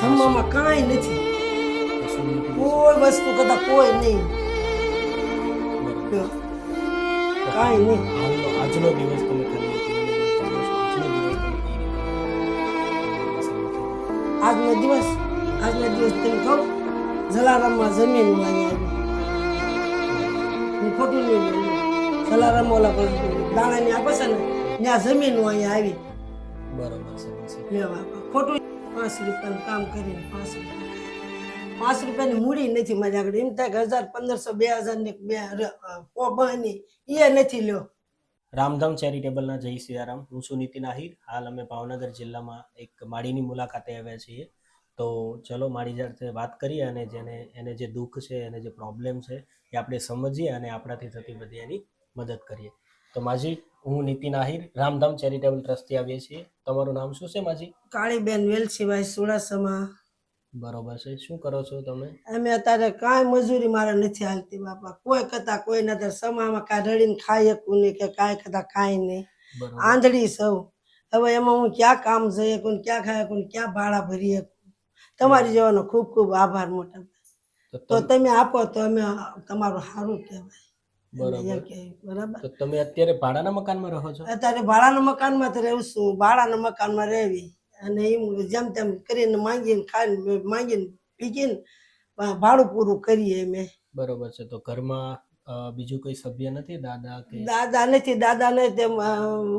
જમવામાં કાંઈ નથી. કોઈ વસ્તુ કરતા કોઈ નહીં. કાંઈ નહીં. આજનો દિવસ તમે? આજનો દિવસ આજનો દિવસ તમે કહું જલારામમાં જમીન આવી હું ખોટું નહીં બોલું જલારામ ઓલા પણ દાણાની આપે છે ને ત્યાં જમીન અહીંયા આવી. બરોબર છે ખોટું પાંચ રૂપિયાનું કામ કરીને પાંચ રૂપિયા. પાંચ રૂપિયાની મૂડી નથી મારી આગળ. એમ થાય હજાર પંદરસો, બે હજાર ને બે પોબાની એ નથી લ્યો. રામધામ ચેરિટેબલના જય સિયારામ. હું છું નીતિન આહિર. હાલ અમે ભાવનગર જિલ્લામાં એક માળીની મુલાકાતે આવ્યા છીએ. તો ચલો મારી સાથે વાત કરીએ અને જેને, એને જે દુઃખ છે, એને જે પ્રોબ્લેમ છે, એ આપણે સમજીએ અને આપણાથી થતી બધી એની મદદ કરીએ. તો માજી હું નીતિન આહિર રામધામ ચેરિટેબલ ટ્રસ્ટથી આવીએ છીએ. તમારું નામ શું છે માજી? કાળીબેન વેલસીભાઈ સુડાસમા બરોબર છે. શું કરો છો તમે? અમે અત્યારે કાંઈ મજૂરી મારે નથી હાલતી બાપા. કોઈ કરતા કોઈ નથી સમામાં કાંઈ રડીને ખાઈ શકું નહીં કે કાંઈ કરતા કાંઈ નહીં. આંધળી સૌ. હવે એમાં હું ક્યાં કામ જઈ શકું ક્યાં ખાઈ શકું ક્યાં ભાડા ભરી શકું તમારી જેવાનો ખૂબ ખૂબ આભાર મોટા તો તો તમે આપો તો અમે તમારું સારું કહેવાય. બરોબર. તો તમે અત્યારે ભાડાના મકાનમાં રહો છો? અત્યારે ભાડાના મકાનમાં તો રહું છું. ભાડાના મકાનમાં રહેવી. અને એમ જેમ તેમ કરીને માંગીને ખાઈને માંગીને પીકીને ભાડું પૂરું કરીએ અમે. બરોબર છે. તો ઘરમાં બીજું કોઈ સભ્ય નથી? દાદા કે? દાદા નથી. દાદા ને તેમ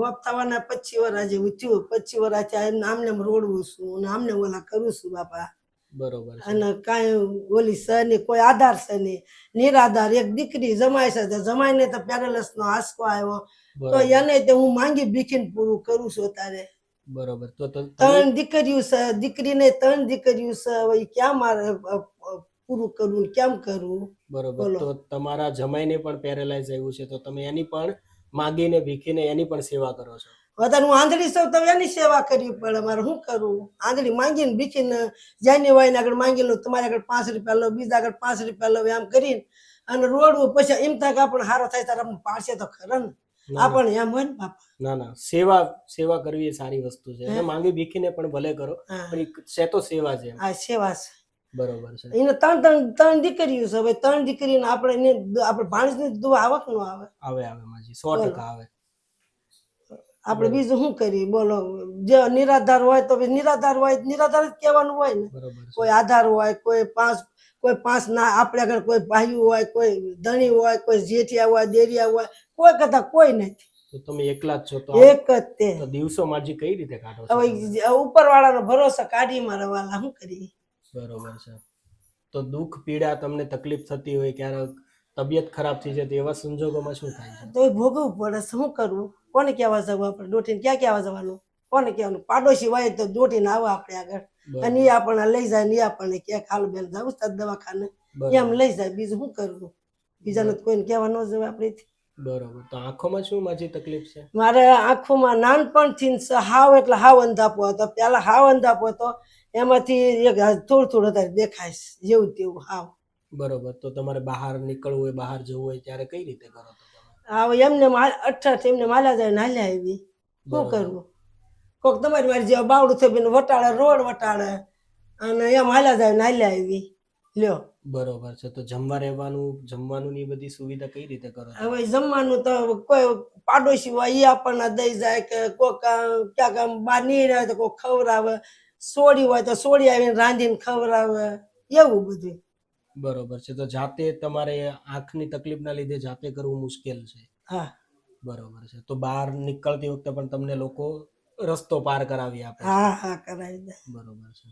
વપતાવાના પચી વર્ષ જેવું થયું. પચી વર્ષ આમને રોડવું છું. અને આમને ઓલા કરું છું બાપા. બરોબર અને કાંઈ ઓલી સ નહીં કોઈ આધાર છે નહીં નિરાધાર એક દીકરી જમાય છે જમાઈને તો પેરેલસ નો આસકો આવ્યો. તો એને તે હું માંગી બીખીને પૂરું કરું છું તારે. બરોબર. તો ત્રણ દીકરીઓ છે દીકરીને ત્રણ દીકરીઓ છે હવે ક્યાં મારે પૂરું કરવું કેમ કરવું બરોબર. તો તમારા જમાઈને પણ પેરેલાઇઝ આવ્યું છે તો તમે એની પણ માગીને ભીખીને એની પણ સેવા કરો છો. વધારે હું આંધળી સૌ તમે એની સેવા કરવી પડે મારે શું કરવું? આંધળી માંગીને બીચીને જાની વાઈને આગળ માંગી લો તમારી આગળ પાંચ રૂપિયા લો બીજા આગળ પાંચ રૂપિયા લો એમ કરીને. અને રોડવું પછી એમ થાય કે આપણને સારો થાય ત્યારે આપણને પાડશે તો ખરા ને. આપણને એમ હોય ને બાપા. ના ના. સેવા સેવા કરવી એ સારી વસ્તુ છે? અને માંગી ભીખીને પણ ભલે કરો. પણ છે તો સેવા છે આ સેવા છે. બરોબર છે. એને ત્રણ ત્રણ ત્રણ દીકરીઓ છે. હવે ત્રણ દીકરીને આપણે એને આપણે ભાણસની આવક નો આવે. આવે આવે માજી. સો ટકા આવે. આપણે બીજું શું કરીએ? બોલો જે નિરાધાર હોય તો નિરાધાર હોય નિરાધાર જ કહેવાનું હોય ને. કોઈ આધાર હોય કોઈ પાંચ કોઈ પાંચ ના આપણે આગળ કોઈ ભાઈ હોય કોઈ ધણી હોય કોઈ જેઠિયા હોય દેરિયા હોય કોઈ કથા કોઈ નથી તો તમે એકલા જ છો તો એક જ તે. દિવસો માજી કઈ રીતે કાઢો હવે ઉપર વાળાનો ભરોસો કાઢી મારે વાલા શું કરીએ? બરોબર છે. તો દુઃખ પીડા તમને તકલીફ થતી હોય ક્યારેક? તબિયત ખરાબ થઈ જાય એવા સંજોગોમાં શું થાય તો ભોગવવું પડે શું કરવું? કોને કહેવા જવું આપણે? દોટીને ક્યાં કહેવા જવાનું? કોને કહેવાનું? પાડોશી હોય તો દોટીને આવે આપણે આગળ. અને એ આપણને લઈ જાય ને એ આપણને કે ખાલ બેન જવું છે દવાખાને. એમ લઈ જાય. બીજું શું કરવું? બીજાને કોઈને કહેવા ન જવું આપણે બરોબર. તો આંખોમાં શું માજી તકલીફ છે? મારે આંખોમાં નાનપણથી હાવ એટલે હાવ અંધાપો હતો. પેલા હાવ અંધાપો હતો. એમાંથી એક થોડું થોડું વધારે દેખાય જેવું તેવું હાવ. બરોબર તો તમારે બહાર નીકળવું હોય બહાર જવું હોય ત્યારે કઈ રીતે કરો તો તમે? હાવ એમને અઠાઠ એમને માલા જાય નાલ્યા આવી. શું કરવું? કોક તમારી મારી જેવા બાવડું થઈ વટાડે રોડ વટાડે અને એમ હાલા જાય નાલ્યા આવી. લ્યો. બરોબર છે તો જમવા રહેવાનું જમવાનું ની બધી સુવિધા કઈ રીતે કરો હવે જમવાનું તો કોઈ પાડોશી હોય એ આપણને દઈ જાય કે કોક ક્યાંક આમ બહાર નહીં રહે તો કોક ખવડાવે. સોડી હોય તો સોડી આવીને રાંધીને ખવડાવે. એવું બધું. બરોબર છે. તો જાતે તમારે આંખની તકલીફના લીધે જાતે કરવું મુશ્કેલ છે. હા. બરોબર છે. તો બહાર નીકળતી વખતે પણ તમને લોકો રસ્તો પાર કરાવી આપે હા હા કરાવી દે. બરોબર છે.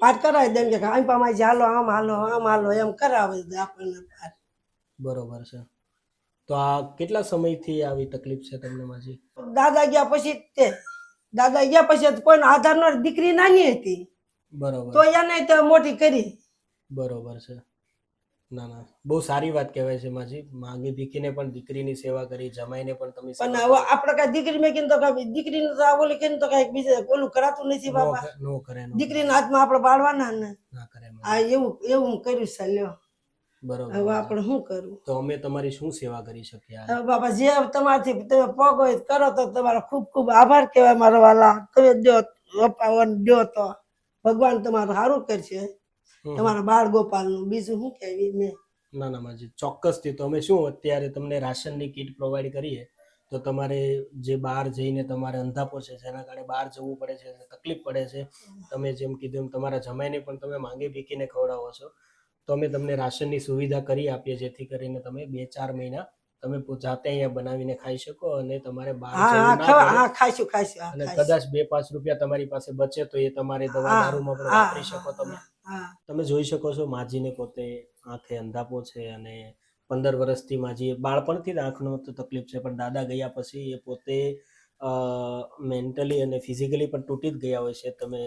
પાર કરાવી દે કે આમ પામાં હાલો આમ હાલો આમ હાલો એમ કરાવે દે આપણને પાર. બરોબર છે. તો આ કેટલા સમયથી આવી તકલીફ છે તમને માજી? દાદા ગયા પછી તે. દાદા ગયા પછી કોઈનો આધાર નો દીકરી નાની હતી. બરોબર. તો એને તો મોટી કરી. બરોબર છે. ના ના. બહુ સારી વાત કહેવાય છે માજી. માંગી ભીખીને પણ દીકરીની સેવા કરી જમાઈને પણ તમે પણ હવે આપણે કઈ દીકરી મેં કીધું તો કઈ દીકરીને તો આવો કીધું તો કઈ બીજે ઓલું કરાતું નથી બાપા. નો કરે દીકરીના હાથમાં આપણે બાળવાના ને. ના કરે આ એવું એવું કર્યું છે લ્યો. બરોબર હવે આપણે શું કરવું? તો અમે તમારી શું સેવા કરી શકીએ હવે બાપા જે તમારથી તમે પગ હોય કરો તો તમારો ખૂબ ખૂબ આભાર કહેવાય મારો વાલા. તમે દો અપાવન દો તો. ભગવાન તમારું સારું કરશે. તમારા બાળ ગોપાલનું. બીજું શું કહેવી મેં? ના ના માજી ચોક્કસથી તો અમે શું અત્યારે તમને રાશનની કીટ પ્રોવાઈડ કરીએ તો તમારે જે બહાર જઈને તમારે અંધાપો છે જેના કારણે બહાર જવું પડે છે તકલીફ પડે છે તમે જેમ કીધું એમ તમારા જમાઈને પણ તમે માંગે ભીકીને ખવડાવો છો. તો અમે તમને રાશનની સુવિધા કરી આપીએ જેથી કરીને તમે બે ચાર મહિના તમે જાતે અહીંયા બનાવીને ખાઈ શકો અને તમારે ખાઈશું ખાઈશું અને કદાચ બે પાંચ રૂપિયા તમારી પાસે બચે તો એ તમારે દવા દારૂમાં પણ વાપરી શકો તમે. તમે જોઈ શકો છો માજીને પોતે આંખે અંધાપો છે અને પંદર વર્ષથી માજી બાળપણથી જ આંખનો તો તકલીફ છે, પણ દાદા ગયા પછી એ પોતે મેન્ટલી અને ફિઝિકલી પણ તૂટી જ ગયા હોય છે. તમે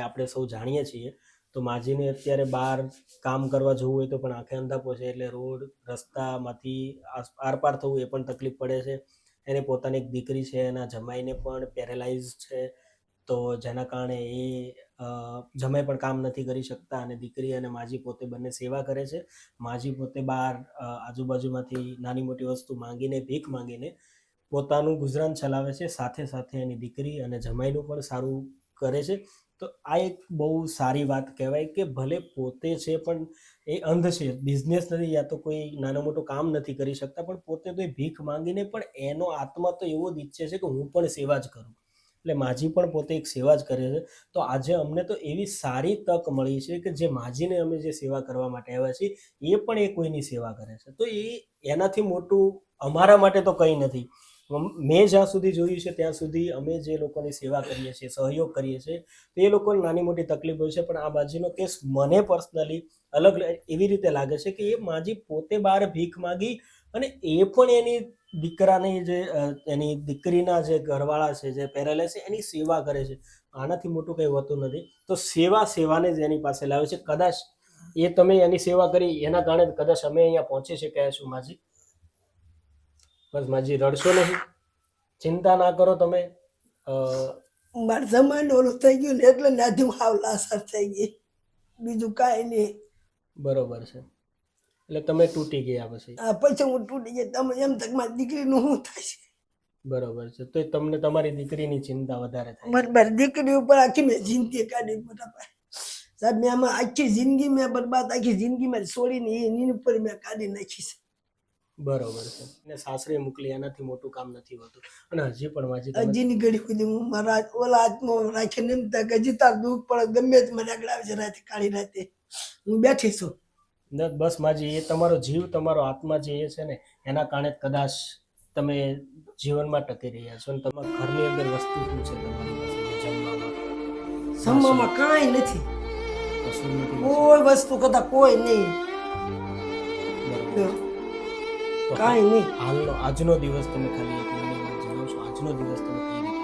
આપણે સૌ જાણીએ છીએ. તો માજીને અત્યારે બહાર કામ કરવા જવું હોય તો પણ આંખે અંધાપો છે એટલે રોડ, રસ્તામાંથી આરપાર થવું એ પણ તકલીફ પડે છે. એને પોતાની એક દીકરી છે, એના જમાઈને પણ પેરેલાઇઝ છે. તો જેના કારણે એ જમાઈ પણ કામ નથી કરી શકતા અને દીકરી અને માજી પોતે બંને સેવા કરે છે. માજી પોતે બહાર આજુબાજુમાંથી નાની મોટી વસ્તુ માંગીને, ભીખ માંગીને પોતાનું ગુજરાન ચલાવે છે. સાથે સાથે એની દીકરી અને જમાઈનું પણ સારું કરે છે. તો આ એક બહુ સારી વાત કહેવાય કે ભલે પોતે છે પણ એ અંધ છે. બિઝનેસ નથી યા તો કોઈ નાનું મોટું કામ નથી કરી શકતા પણ પોતે તો એ ભીખ માંગીને પણ એનો આત્મા તો એવો જ ઈચ્છે છે કે હું પણ સેવા જ કરું. એટલે માજી પણ પોતે એક સેવા જ કરે છે. તો આજે અમને તો એવી સારી તક મળી છે કે જે માજીને અમે જે સેવા કરવા માટે આવ્યા છીએ, એ પણ એ કોઈની સેવા કરે છે. તો એ એનાથી મોટું અમારા માટે તો કંઈ નથી. મેં જ્યાં સુધી જોયું છે ત્યાં સુધી અમે જે લોકોની સેવા કરીએ છીએ, સહયોગ કરીએ છીએ, તો એ લોકોને નાની મોટી તકલીફ હોય છે, પણ આ બાજીનો કેસ મને પર્સનલી અલગ એવી રીતે લાગે છે કે એ માજી પોતે બહાર ભીખ માગી અને એ પણ એની દીકરાની જે એની દીકરીના જે ઘરવાળા છે જે પેરેલાઇઝ છે એની સેવા કરે છે. આનાથી મોટું કંઈ હોતું નથી. તો સેવા સેવાને જ એની પાસે લાવે છે. કદાચ એ તમે એની સેવા કરી એના કારણે કદાચ અમે અહીંયા પહોંચી શક્યા છું માજી. બસ માજી રડશો નહીં. ચિંતા ના કરો તમે. મારે જમાઈને ઓલું થઈ ગયું ને એટલે હું હાવ લાસર થઈ ગઈ. બીજું કાંઈ નહીં. બરોબર છે. એટલે તમે તૂટી ગયા પછી? આ પછી હું તૂટી ગઈ તમે એમ તક મારી દીકરીનું શું થાય બરોબર છે. તો તમને તમારી દીકરીની ચિંતા વધારે થાય. બરાબર દીકરી ઉપર આખી મેં જિંદગી કાઢી બરાબર સાહેબ મેં આમાં આખી જિંદગી મેં બરબાદ આખી જિંદગી મારી છોડીને એની ઉપર મેં કાઢી નાખી છે. બરોબર છે. અને સાસરે મોકલી એનાથી મોટું કામ નથી હોતું. અને હજી પણ વાંચી હજીની ઘડી સુધી હું મારા ઓલા હાથમાં રાખીને એમ કે હજી તાર દુઃખ પડે ગમે તે મને આગળ આવે છે રાતે કાળી રાતે હું બેઠી છું. બસ માજી એ તમારો જીવ તમારો આત્મા જે એ છે ને એના કારણે કદાચ તમે જીવનમાં ટકી રહ્યા છો અને તમારા ઘરની અંદર વસ્તુ શું છે તમારી પાસે જમવામાં? જમવામાં કાંઈ નથી. કોઈ વસ્તુ કદા કોઈ નહીં. કાંઈ નહીં. હાલનો આજનો દિવસ તમે ખાલી એક વાત જણાવશો આજનો દિવસ તમે કઈ રીતે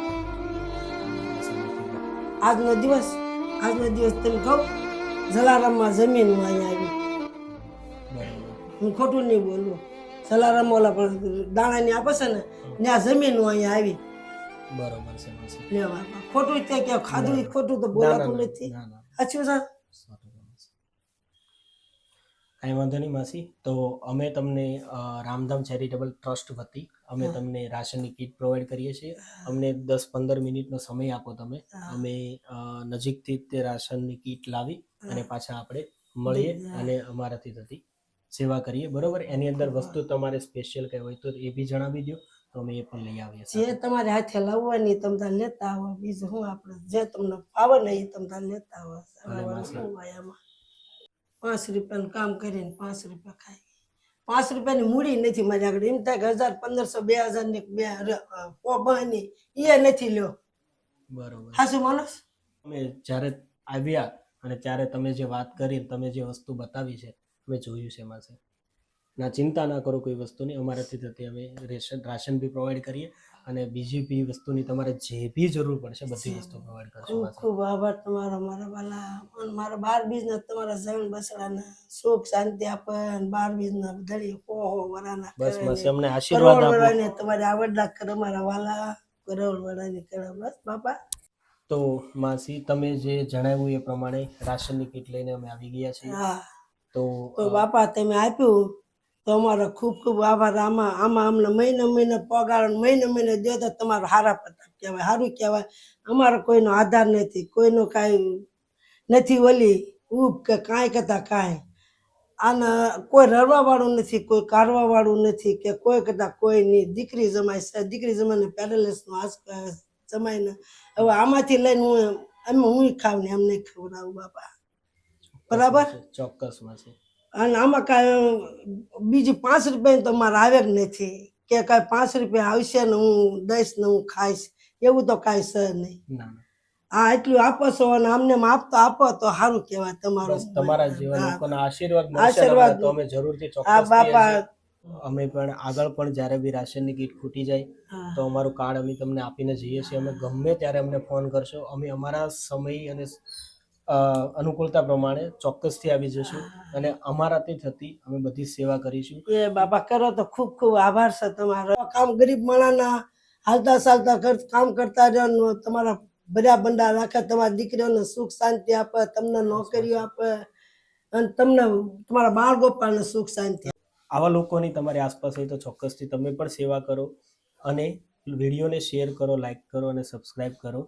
આજનો દિવસ આજનો દિવસ તમે કહો જલારામમાં જમીન અહીંયા આવી. હું ખોટું નહીં બોલું સલારામ ઓલા પણ દાણાની આપે છે ને ત્યાં જમીન હું અહીંયા આવી. બરોબર છે લેવા ખોટું તે કે ખાધું ખોટું તો બોલાતું નથી. ના, ના. સાચું છે? કાંઈ વાંધો નહીં માસી. તો અમે તમને રામધામ ચેરિટેબલ ટ્રસ્ટ વતી અમે તમને રાશનની કીટ પ્રોવાઈડ કરીએ છીએ. અમને દસ પંદર મિનિટનો સમય આપો તમે. અમે નજીકથી તે રાશનની કીટ લાવી અને પાછા આપણે મળીએ અને અમારાથી થતી સેવા કરીએ. બરોબર? એની અંદર વસ્તુ તમારે સ્પેશિયલ કઈ હોય તો એ બી જણાવી દો તો અમે એ પણ લઈ આવીએ જે તમારે હાથે લાવવાની તમે તાર લેતા આવો. બીજું હું આપણે જે તમને ફાવે ને એ તમે તાર લેતા આવો. એમાં પાંચ રૂપિયાનું કામ કરીને પાંચ રૂપિયા ખાઈ પાંચ રૂપિયાની મૂડી નથી મારી આગળ. એમ થાય કે હજાર પંદરસો બે હજારની બે પોબાની એ નથી લ્યો. બરોબર. હાસુ માણસ અમે જ્યારે આવ્યા અને ત્યારે તમે જે વાત કરી તમે જે વસ્તુ બતાવી છે અમે જોયું છે એમાં ના ચિંતા ના કરો કોઈ વસ્તુની. અમારાથી થતી અમે રેશન રાશન બી પ્રોવાઈડ કરીએ અને બીજી બી વસ્તુની તમારે જે બી જરૂર પડશે બધી વસ્તુ પ્રોવાઈડ કરશું ખૂબ આભાર તમારો. મારા વાલા મારા બાર બિઝનેસ તમારા જમીન બસડાના સુખ શાંતિ આપે બાર બીજના ધડી હો હો વરાના બસ બસ અમને આશીર્વાદ આપો. તમારી આવડના કરો મારા વાલા. કરોડ વરાની કરો. બસ બાપા. તો માસી તમે જે જણાવ્યું એ પ્રમાણે રાશનની કીટ લઈને અમે આવી ગયા છીએ. તો બાપા તમે આપ્યું. તો અમારો ખૂબ ખૂબ આભાર. આમાં આમાં અમને મહિને મહિને પગાર મહિને મહિને દો તો તમારો હારા પ્રતાપ કહેવાય સારું કહેવાય. અમારો કોઈનો આધાર નથી કોઈનો કાંઈ નથી ઓલી ઉપ કે કાંઈ કરતા કાંઈ. આને કોઈ રડવા વાળું નથી કોઈ કાઢવા વાળું નથી કે કોઈ કરતા કોઈ નહીં. દીકરી જમાય છે દીકરી જમાને પેરેલેસનો આસ જમાઈને હવે આમાંથી લઈને હું એમ હું ખાવ ને એમને ખવડાવું બાપા. બરાબર? ચોક્કસમાં છે. અને આમાં કાંઈ બીજી પાંચ રૂપિયા તો મારે આવે જ નથી. કે કાંઈ પાંચ રૂપિયા આવશે ને હું દઈશ ને હું ખાઈશ એવું તો કાંઈ છે નહીં. આ એટલું આપો છો અને આમને આપતો આપો તો સારું કહેવાય તમારું. તમારા જીવન લોકોના આશીર્વાદ આશીર્વાદ તો અમે જરૂરથી આ ચોક્કસ બાપા. અમે પણ આગળ પણ જ્યારે બી રાશનની કીટ ખૂટી જાય તો અમારું કાર્ડ અમે તમને આપીને જઈએ છીએ. અમે ગમે ત્યારે અમને ફોન કરશો. અમે અમારા સમય અને અનુકૂળતા પ્રમાણે ચોક્કસથી આવી જશું. અને અમારાથી થતી અમે બધી સેવા કરીશું. એ બાપા કરો તો ખૂબ ખૂબ આભાર છે તમારો. કામ ગરીબ માણાના હાલતા ચાલતા કામ કરતા રહ્યો તમારા બધા બંડા રાખે તમારા દીકરીઓને સુખ શાંતિ આપે તમને નોકરીઓ આપે અને તમને તમારા બાળ ગોપાલને સુખ શાંતિ આવા લોકોની તમારી આસપાસ હોય તો ચોક્કસથી તમે પણ સેવા કરો અને વિડીયોને શેર કરો લાઈક કરો અને સબસ્ક્રાઈબ કરો.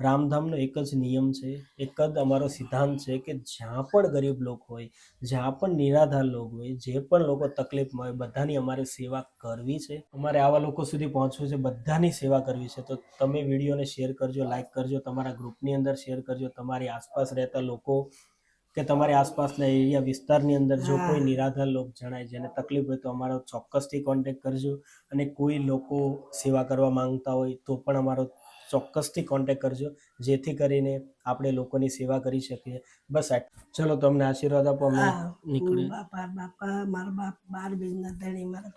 રામધામનો એક જ નિયમ છે એક જ અમારો સિદ્ધાંત છે કે જ્યાં પણ ગરીબ લોકો હોય જ્યાં પણ નિરાધાર લોકો હોય જે પણ લોકો તકલીફમાં હોય બધાની અમારે સેવા કરવી છે. અમારે આવા લોકો સુધી પહોંચવું છે બધાની સેવા કરવી છે. તો તમે વિડીયોને શેર કરજો લાઈક કરજો તમારા ગ્રુપની અંદર શેર કરજો. તમારી આસપાસ રહેતા લોકો કે તમારી આસપાસના એરિયા વિસ્તારની અંદર જો કોઈ નિરાધાર લોક જણાય જેને તકલીફ હોય તો અમારો ચોક્કસથી કોન્ટેક્ટ કરજો. અને કોઈ લોકો સેવા કરવા માંગતા હોય તો પણ અમારો ચોક્કસથી કોન્ટેક કરજો. જેથી કરીને આપણે લોકોની સેવા કરી શકીએ. બસ ચલો તમને આશીર્વાદ આપો અમે નીકળીએ. બાપા બાપા મારા બાપ બાર બીજના ધણી મારા